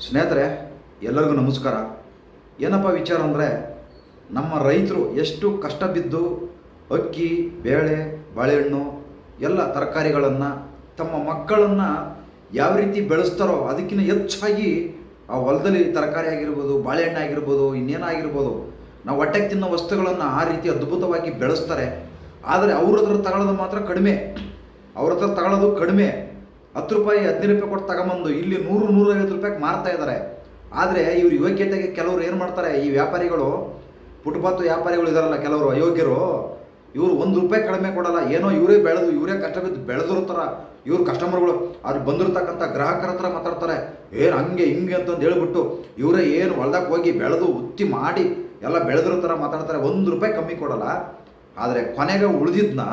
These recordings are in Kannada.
ಸ್ನೇಹಿತರೆ, ಎಲ್ಲರಿಗೂ ನಮಸ್ಕಾರ. ಏನಪ್ಪ ವಿಚಾರ ಅಂದರೆ, ನಮ್ಮ ರೈತರು ಎಷ್ಟು ಕಷ್ಟ ಬಿದ್ದು ಅಕ್ಕಿ, ಬೇಳೆ, ಬಾಳೆಹಣ್ಣು, ಎಲ್ಲ ತರಕಾರಿಗಳನ್ನು ತಮ್ಮ ಮಕ್ಕಳನ್ನು ಯಾವ ರೀತಿ ಬೆಳೆಸ್ತಾರೋ ಅದಕ್ಕಿಂತ ಹೆಚ್ಚಾಗಿ ಆ ಹೊಲದಲ್ಲಿ ತರಕಾರಿ ಆಗಿರ್ಬೋದು, ಬಾಳೆಹಣ್ಣು ಆಗಿರ್ಬೋದು, ಇನ್ನೇನಾಗಿರ್ಬೋದು, ನಾವು ಹೊಟ್ಟೆಗೆ ತಿನ್ನೋ ವಸ್ತುಗಳನ್ನು ಆ ರೀತಿ ಅದ್ಭುತವಾಗಿ ಬೆಳೆಸ್ತಾರೆ. ಆದರೆ ಅವ್ರ ಹತ್ರ ತಗೊಳ್ಳೋದು ಮಾತ್ರ ಕಡಿಮೆ. ಅವ್ರ ಹತ್ರ ತಗೊಳ್ಳೋದು ಕಡಿಮೆ. ಹತ್ತು ರೂಪಾಯಿ, ಹದಿನೈದು ರೂಪಾಯಿ ಕೊಟ್ಟು ತಗೊಂಬಂದು ಇಲ್ಲಿ ನೂರು, ನೂರೈವತ್ತು ರೂಪಾಯಿಗೆ ಮಾರ್ತಾ ಇದ್ದಾರೆ. ಆದರೆ ಇವ್ರು ಯೋಗ್ಯತೆಗೆ ಕೆಲವರು ಏನು ಮಾಡ್ತಾರೆ, ಈ ವ್ಯಾಪಾರಿಗಳು ಫುಟ್ಪಾತ್ ವ್ಯಾಪಾರಿಗಳು ಇದಾರಲ್ಲ ಕೆಲವರು ಅಯೋಗ್ಯರು, ಇವರು ಒಂದು ರೂಪಾಯಿ ಕಡಿಮೆ ಕೊಡಲ್ಲ, ಏನೋ ಇವರೇ ಬೆಳೆದು, ಇವರೇ ಕಷ್ಟ ಬಿದ್ದು ಬೆಳೆದಿರ್ತಾರ ಇವ್ರು ಕಸ್ಟಮರ್ಗಳು ಅವ್ರು ಬಂದಿರ್ತಕ್ಕಂಥ ಗ್ರಾಹಕರ ಹತ್ರ ಮಾತಾಡ್ತಾರೆ ಏನು ಹಂಗೆ, ಹಿಂಗೆ ಅಂತಂದು ಹೇಳ್ಬಿಟ್ಟು ಇವರೇ ಏನು ಹೊಲ್ದಾಗ ಹೋಗಿ ಬೆಳೆದು ಉತ್ತಿ ಮಾಡಿ ಎಲ್ಲ ಬೆಳೆದಿರೋ ಮಾತಾಡ್ತಾರೆ, ಒಂದು ರೂಪಾಯಿ ಕಮ್ಮಿ ಕೊಡಲ್ಲ. ಆದರೆ ಕೊನೆಗೆ ಉಳಿದಿದ್ದನ್ನ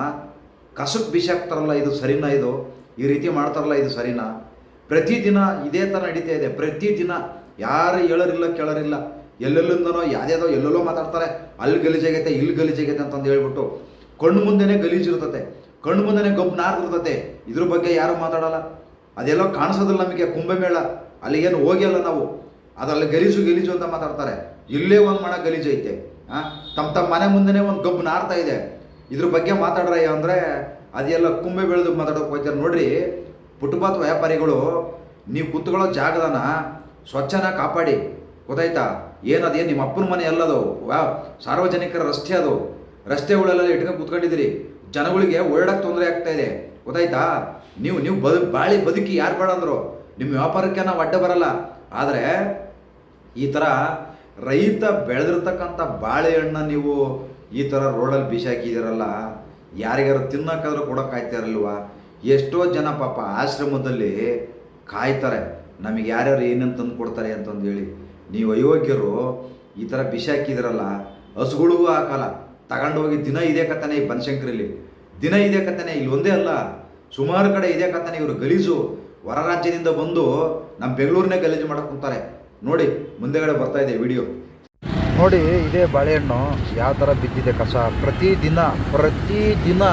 ಕಸಕ್ಕೆ ಬಿಸಾಕ್ತಾರಲ್ಲ, ಇದು ಸರಿನಾ ಇದು? ಈ ರೀತಿ ಮಾಡ್ತಾರಲ್ಲ, ಇದು ಸರಿನಾ? ಪ್ರತಿದಿನ ಇದೇ ಥರ ನಡೀತಾ ಇದೆ. ಪ್ರತಿದಿನ ಯಾರು ಹೇಳೋರಿಲ್ಲ, ಕೇಳೋರಿಲ್ಲ. ಎಲ್ಲೆಲ್ಲಿಂದನೋ ಯಾವ್ದ್ಯಾವ್ದೋ ಎಲ್ಲೆಲ್ಲೋ ಮಾತಾಡ್ತಾರೆ. ಅಲ್ಲಿ ಗಲೀಜಾಗೈತೆ ಇಲ್ಲಿ ಗಲೀಜಾಗೈತೆ ಅಂತಂದು ಹೇಳ್ಬಿಟ್ಟು ಕಣ್ಣು ಮುಂದೆನೇ ಗಲೀಜಿರ್ತತೆ ಕಣ್ಣು ಮುಂದೆನೇ ಗಬ್ಬು ನಾರ್ದಿರ್ತತೆ ಇದ್ರ ಬಗ್ಗೆ ಯಾರು ಮಾತಾಡಲ್ಲ? ಅದೆಲ್ಲೋ ಕಾಣಿಸೋದಿಲ್ಲ ನಮಗೆ ಕುಂಭಮೇಳ. ಅಲ್ಲಿ ಏನು ಹೋಗಿಲ್ಲ ನಾವು. ಅದರಲ್ಲಿ ಗಲೀಜು ಗಲೀಜು ಅಂತ ಮಾತಾಡ್ತಾರೆ. ಇಲ್ಲೇ ಒಂದು ಮಣ ಗಲೀಜು ಐತೆ. ಹಾಂ ತಮ್ಮ ತಮ್ಮ ಮನೆ ಮುಂದೆನೇ ಒಂದು ಗಬ್ಬು ನಾರ್ತಾ ಇದೆ. ಇದ್ರ ಬಗ್ಗೆ ಮಾತಾಡ್ರಯ್ಯ ಅಂದರೆ ಅದೆಲ್ಲ ಕುಂಬೆ ಬೆಳೆದು ಮಾತಾಡೋಕೆ ಹೋಗ್ತಾರೆ. ನೋಡ್ರಿ ಫುಟ್ಪಾತ್ ವ್ಯಾಪಾರಿಗಳು, ನೀವು ಕುತ್ಕೊಳ್ಳೋ ಜಾಗದನ ಸ್ವಚ್ಛನ ಕಾಪಾಡಿ. ಗೊತ್ತಾಯ್ತಾ? ಏನು ನಿಮ್ಮ ಅಪ್ಪನ ಮನೆ ಅಲ್ಲದು ವ್ಯಾ ಸಾರ್ವಜನಿಕರ ರಸ್ತೆ ಅದು. ರಸ್ತೆಗಳೆಲ್ಲ ಇಟ್ಕೊಂಡು ಕುತ್ಕೊಂಡಿದ್ದೀರಿ. ಜನಗಳಿಗೆ ಓಡಾಡಕ್ಕೆ ತೊಂದರೆ ಆಗ್ತಾ ಇದೆ. ಗೊತ್ತಾಯ್ತಾ? ನೀವು ನೀವು ಬದು, ಬಾಳಿ ಬದುಕಿ ಯಾರು ಬೇಡ ಅಂದರು. ನಿಮ್ಮ ವ್ಯಾಪಾರಕ್ಕೆ ನಾವು ಅಡ್ಡ ಬರಲ್ಲ. ಆದರೆ, ಈ ಥರ ರೈತ ಬೆಳೆದಿರ್ತಕ್ಕಂಥ ಬಾಳೆಹಣ್ಣ ನೀವು ಈ ಥರ ರೋಡಲ್ಲಿ ಬೀಸಾಕಿದ್ದೀರಲ್ಲ ಯಾರಿಗಾರು ಕಾಯ್ತಾ ಇರಲ್ವ? ಎಷ್ಟೋ ಜನ ಪಾಪ ಆಶ್ರಮದಲ್ಲಿ ಕಾಯ್ತಾರೆ. ನಮಗೆ ಯಾರ್ಯಾರು ಏನೇನು ತಂದು ಕೊಡ್ತಾರೆ ಅಂತಂದು ಹೇಳಿ. ನೀವು ಅಯೋಗ್ಯರು, ಈ ಥರ ಬಿಸಾಕಿದಿರಲ್ಲ ಹಸುಗಳಿಗೂ ತಗೊಂಡು ಹೋಗಿ ದಿನ ಇದೇ ಕತ್ತಾನೆ ಈ ಬನಶಂಕರಲ್ಲಿ ದಿನ ಇದೇ ಕತ್ತಾನೆ ಇಲ್ಲಿ ಒಂದೇ ಅಲ್ಲ. ಸುಮಾರು ಕಡೆ ಇದೇ ಕತ್ತಾನೆ ಇವರು ಗಲೀಜು. ಹೊರ ರಾಜ್ಯದಿಂದ ಬಂದು ನಮ್ಮ ಬೆಂಗಳೂರನ್ನೇ ಗಲೀಜು ಮಾಡಕ್ಕೆ ಕುಂತಾರೆ. ನೋಡಿ, ಮುಂದೆಗಡೆ ಬರ್ತಾ ಇದೆ ವಿಡಿಯೋ. ನೋಡಿ, ಇದೇ ಬಾಳೆಹಣ್ಣು ಯಾವ ಥರ ಬಿದ್ದಿದೆ ಕಸ. ಪ್ರತಿದಿನ ಪ್ರತಿದಿನ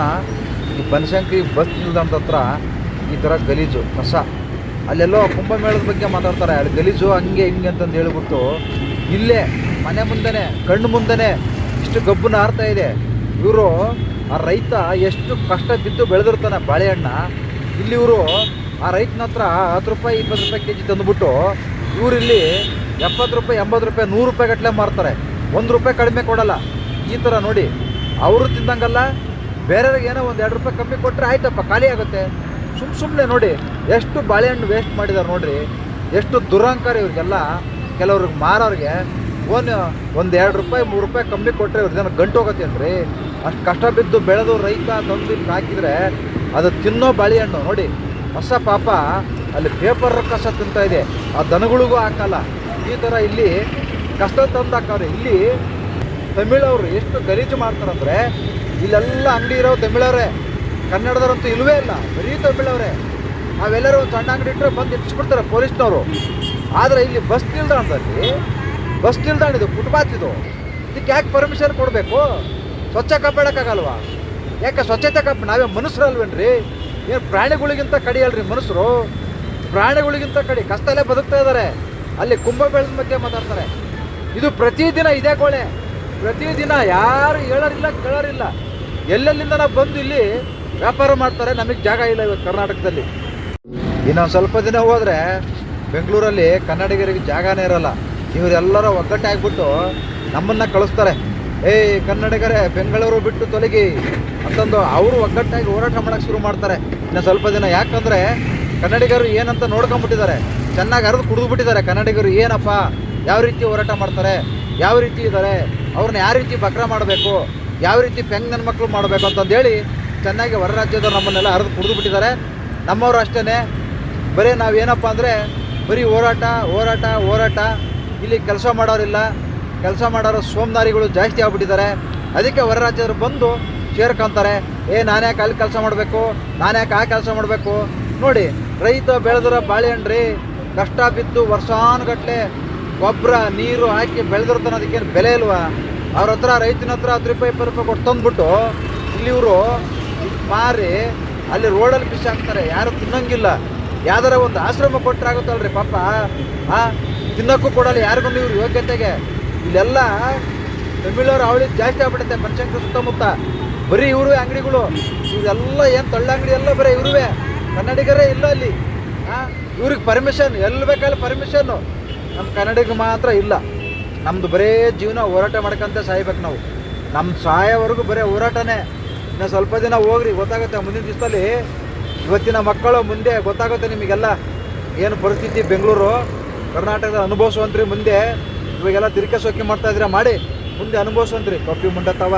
ಈ ಬನಶಂಕರಿ ಬಸ್ ನಿಲ್ದಾಣದ ಹತ್ರ ಈ ಥರ ಗಲೀಜು, ಕಸ. ಅಲ್ಲೆಲ್ಲೋ ಕುಂಭಮೇಳದ ಬಗ್ಗೆ ಮಾತಾಡ್ತಾರೆ. ಅಲ್ಲಿ ಗಲೀಜು ಹಂಗೆ ಹಿಂಗೆ ಅಂತಂದು ಹೇಳ್ಬಿಟ್ಟು ಇಲ್ಲೇ, ಮನೆ ಮುಂದೆನೇ, ಕಣ್ಣು ಮುಂದೆನೇ ಇಷ್ಟು ಗಬ್ಬು ನಾರ್ತಾ ಇದೆ. ಇವರು ಆ ರೈತ ಎಷ್ಟು ಕಷ್ಟ ಬಿದ್ದು ಬೆಳೆದಿರ್ತಾನೆ ಬಾಳೆಹಣ್ಣ. ಇಲ್ಲಿ ಇವರು ಆ ರೈತನ ಹತ್ರ ಹತ್ತು ರೂಪಾಯಿ, ಇಪ್ಪತ್ತು ರೂಪಾಯಿ ಕೆ ಜಿ ತಂದುಬಿಟ್ಟು ಇವರಿಲ್ಲಿ ಎಪ್ಪತ್ತು ರೂಪಾಯಿ, ಎಂಬತ್ತು ರೂಪಾಯಿ, ನೂರು ರೂಪಾಯಿ ಗಟ್ಟಲೆ ಮಾರ್ತಾರೆ. ಒಂದು ರೂಪಾಯಿ ಕಡಿಮೆ ಕೊಡಲ್ಲ. ಈ ಥರ ನೋಡಿ, ಅವರು ತಿಂದಂಗಲ್ಲ, ಬೇರೆಯವ್ರಿಗೆ ಏನೋ ಒಂದು ಎರಡು ರೂಪಾಯಿ ಕಮ್ಮಿ ಕೊಟ್ಟರೆ ಆಯ್ತಪ್ಪ, ಖಾಲಿ ಆಗುತ್ತೆ. ಸುಮ್ಮ ಸುಮ್ಮನೆ ನೋಡಿ, ಎಷ್ಟು ಬಾಳೆಹಣ್ಣು ವೇಸ್ಟ್ ಮಾಡಿದ್ದಾರೆ ನೋಡಿರಿ, ಎಷ್ಟು ದುರಹಂಕಾರ ಇವ್ರಿಗೆಲ್ಲ. ಕೆಲವ್ರಿಗೆ ಮಾರೋರಿಗೆ ಒಂದು ಒಂದು ಎರಡು ರೂಪಾಯಿ, ಮೂರು ರೂಪಾಯಿ ಕಮ್ಮಿ ಕೊಟ್ಟರೆ ಇವ್ರದ್ದೇನೋ ಗಂಟು ಅಂದ್ರಿ ಅಷ್ಟು ಕಷ್ಟ ಬಿದ್ದು ಬೆಳೆದು ರೈತ ತಂದು ಹಾಕಿದರೆ ಅದು ತಿನ್ನೋ ಬಾಳೆಹಣ್ಣು ನೋಡಿ, ಹೊಸ ಪಾಪ, ಅಲ್ಲಿ ಪೇಪರ್ ಕಸ ತಿಂತಾ ಇದೆ. ಆ ದನಗಳಿಗೂ ಹಾಕಲ್ಲ. ಈ ಥರ ಇಲ್ಲಿ ಕಷ್ಟ ತಂದಾಕವ್ರೆ. ಇಲ್ಲಿ ತಮಿಳವರು ಎಷ್ಟು ಗಲೀಜು ಮಾಡ್ತಾರಂದ್ರೆ, ಇಲ್ಲೆಲ್ಲ ಅಂಗಡಿ ಇರೋ ತಮಿಳವ್ರೆ. ಕನ್ನಡದವ್ರಂತೂ ಇಲ್ಲವೇ ಇಲ್ಲ. ಬರೀ ತಮಿಳವ್ರೆ. ನಾವೆಲ್ಲರೂ ಒಂದು ಸಣ್ಣ ಅಂಗಡಿ ಇಟ್ಟರೆ ಬಂದು ಇಟ್ಸ್ಬಿಡ್ತಾರೆ ಪೊಲೀಸ್ನವರು. ಆದರೆ ಇಲ್ಲಿ ಬಸ್ ನಿಲ್ದಾಣದಲ್ಲಿ, ಬಸ್ ನಿಲ್ದಾಣ ಇದು, ಫುಟ್ಪಾತ್ ಇದು. ಇದಕ್ಕೆ ಯಾಕೆ ಪರ್ಮಿಷನ್ ಕೊಡಬೇಕು? ಸ್ವಚ್ಛ ಕಾಪಾಡೋಕ್ಕಾಗಲ್ವಾ ಯಾಕೆ ಸ್ವಚ್ಛತೆ ಕಾಪ? ನಾವೇ ಮನುಷ್ಯರಲ್ವೇನ್ರಿ? ಏನು ಪ್ರಾಣಿಗಳಿಗಿಂತ ಕಡಿಯಲ್ರಿ ಮನುಷ್ಯರು? ಪ್ರಾಣಿಗಳಿಗಿಂತ ಕಡಿ. ಕಷ್ಟಲ್ಲೇ ಬದುಕ್ತಾ ಇದ್ದಾರೆ. ಅಲ್ಲಿ ಕುಂಭಮೇಳದ ಬಗ್ಗೆ ಮಾತಾಡ್ತಾರೆ. ಇದು ಪ್ರತಿದಿನ ಇದೇ ಕೋಳೆ ಪ್ರತಿದಿನ ಯಾರು ಹೇಳೋರಿಲ್ಲ, ಕೇಳೋರಿಲ್ಲ. ಎಲ್ಲೆಲ್ಲಿಂದ ನಾವು ಬಂದು ಇಲ್ಲಿ ವ್ಯಾಪಾರ ಮಾಡ್ತಾರೆ, ನಮಗೆ ಜಾಗ ಇಲ್ಲ ಇವತ್ತು ಕರ್ನಾಟಕದಲ್ಲಿ. ಇನ್ನೊಂದು ಸ್ವಲ್ಪ ದಿನ ಹೋದರೆ ಬೆಂಗಳೂರಲ್ಲಿ ಕನ್ನಡಿಗರಿಗೆ ಜಾಗನೇ ಇರಲ್ಲ. ಇವರೆಲ್ಲರೂ ಒಗ್ಗಟ್ಟಾಗ್ಬಿಟ್ಟು ನಮ್ಮನ್ನ ಕಳಿಸ್ತಾರೆ. ಏಯ್ ಕನ್ನಡಿಗರೇ, ಬೆಂಗಳೂರು ಬಿಟ್ಟು ತೊಲಗಿ ಅಂತಂದು ಅವರು ಒಗ್ಗಟ್ಟಾಗಿ ಹೋರಾಟ ಮಾಡೋಕ್ಕೆ ಶುರು ಮಾಡ್ತಾರೆ. ಇನ್ನು ಸ್ವಲ್ಪ ದಿನ ಯಾಕಂದರೆ ಕನ್ನಡಿಗರು ಏನಂತ ನೋಡ್ಕೊಂಬಿಟ್ಟಿದ್ದಾರೆ ಚೆನ್ನಾಗಿ ಹರಿದು ಕುಡಿದು ಬಿಟ್ಟಿದ್ದಾರೆ. ಕನ್ನಡಿಗರು ಏನಪ್ಪ, ಯಾವ ರೀತಿ ಹೋರಾಟ ಮಾಡ್ತಾರೆ, ಯಾವ ರೀತಿ ಇದ್ದಾರೆ, ಅವ್ರನ್ನ ಯಾವ ರೀತಿ ಬಕ್ರ ಮಾಡಬೇಕು, ಯಾವ ರೀತಿ ಪೆಂಗ್ ನನ್ನ ಮಕ್ಕಳು ಮಾಡಬೇಕು ಅಂತಂದೇಳಿ ಚೆನ್ನಾಗಿ ಹೊರ ರಾಜ್ಯದವ್ರು ನಮ್ಮನ್ನೆಲ್ಲ ಹರಿದು ಕುಡಿದು ಬಿಟ್ಟಿದ್ದಾರೆ. ನಮ್ಮವರು ಅಷ್ಟೇ ಬರೀ ನಾವೇನಪ್ಪ ಅಂದರೆ ಬರೀ ಹೋರಾಟ ಹೋರಾಟ ಹೋರಾಟ. ಇಲ್ಲಿ ಕೆಲಸ ಮಾಡೋರಿಲ್ಲ. ಕೆಲಸ ಮಾಡೋರು ಸೋಮನಾರಿಗಳು ಜಾಸ್ತಿ ಆಗ್ಬಿಟ್ಟಿದ್ದಾರೆ. ಅದಕ್ಕೆ ಹೊರ ರಾಜ್ಯದವ್ರು ಬಂದು ಸೇರ್ಕೊಂತಾರೆ. ಏ ನಾನ್ಯಾಕೆ ಅಲ್ಲಿ ಕೆಲಸ ಮಾಡಬೇಕು? ನಾನ್ಯಾಕೆ ಆ ಕೆಲಸ ಮಾಡಬೇಕು? ನೋಡಿ, ರೈತ ಬೆಳೆದಿರೋ ಬಾಳೆಹಣ್ಣ್ರಿ ಕಷ್ಟ ಬಿದ್ದು ವರ್ಷಾನುಗಟ್ಲೆ ಗೊಬ್ಬರ, ನೀರು ಹಾಕಿ ಬೆಳೆದಿರ್ತಾನೆ ಅದಕ್ಕೇನು ಬೆಲೆ ಇಲ್ವಾ? ಅವ್ರ ಹತ್ರ, ರೈತನ ಹತ್ರ ಹತ್ತು ರೂಪಾಯಿ, ಇಪ್ಪತ್ತು ರೂಪಾಯಿ ಕೊಟ್ಟು ತಂದ್ಬಿಟ್ಟು ಇಲ್ಲಿ ಇವರು ಮಾರಿ ಅಲ್ಲಿ ರೋಡಲ್ಲಿ ಬಿಸಿ ಹಾಕ್ತಾರೆ ಯಾರು ತಿನ್ನಂಗಿಲ್ಲ. ಯಾವ್ದಾರ ಒಂದು ಆಶ್ರಮ ಕೊಟ್ಟರೆ ಆಗುತ್ತಲ್ರಿ ಪಾಪ. ಆ, ತಿನ್ನಕ್ಕೂ ಕೊಡಲ್ಲ ಯಾರಿಗೂ ಇವ್ರ ಯೋಗ್ಯತೆಗೆ. ಇಲ್ಲೆಲ್ಲ ತಮಿಳವ್ರ ಅವಳಿ ಜಾಸ್ತಿ ಆಗ್ಬಿಡುತ್ತೆ ಬನಶಂಕರಿ ಸುತ್ತಮುತ್ತ. ಬರೀ ಇವರು ಅಂಗಡಿಗಳು. ಇದೆಲ್ಲ ಏನು ತಳ್ಳ ಅಂಗಡಿ ಎಲ್ಲ ಬರೀ ಇವ್ರವೇ. ಕನ್ನಡಿಗರೇ ಇಲ್ಲ ಅಲ್ಲಿ. ಇವ್ರಿಗೆ ಪರ್ಮಿಷನ್ ಎಲ್ಲಿ ಬೇಕಲ್ಲಿ ಪರ್ಮಿಷನ್ನು ನಮ್ಮ ಕನ್ನಡಿಗೆ ಮಾತ್ರ ಇಲ್ಲ. ನಮ್ಮದು ಬರೇ ಜೀವನ ಹೋರಾಟ ಮಾಡ್ಕೊಂತ ಸಾಯ್ಬೇಕು ನಾವು. ನಮ್ಮ ಸಾಯೋವರೆಗೂ ಬರೀ ಹೋರಾಟನೇ. ಇನ್ನು ಸ್ವಲ್ಪ ದಿನ ಹೋಗ್ರಿ, ಗೊತ್ತಾಗುತ್ತೆ ಮುಂದಿನ ದಿವಸದಲ್ಲಿ ಇವತ್ತಿನ ಮಕ್ಕಳು ಮುಂದೆ ಗೊತ್ತಾಗುತ್ತೆ ನಿಮಗೆಲ್ಲ ಏನು ಪರಿಸ್ಥಿತಿ ಬೆಂಗಳೂರು. ಕರ್ನಾಟಕದ ಅನುಭವಿಸುವಂತ್ರಿ ಮುಂದೆ, ಇವಾಗೆಲ್ಲ ತಿರುಕೆ ಮಾಡ್ತಾ ಇದ್ರೆ ಮಾಡಿ. ಮುಂದೆ ಅನುಭವಿಸುವಂತ್ರಿ. ಕಪ್ಪಿ ಮುಂಡತ್ತವ.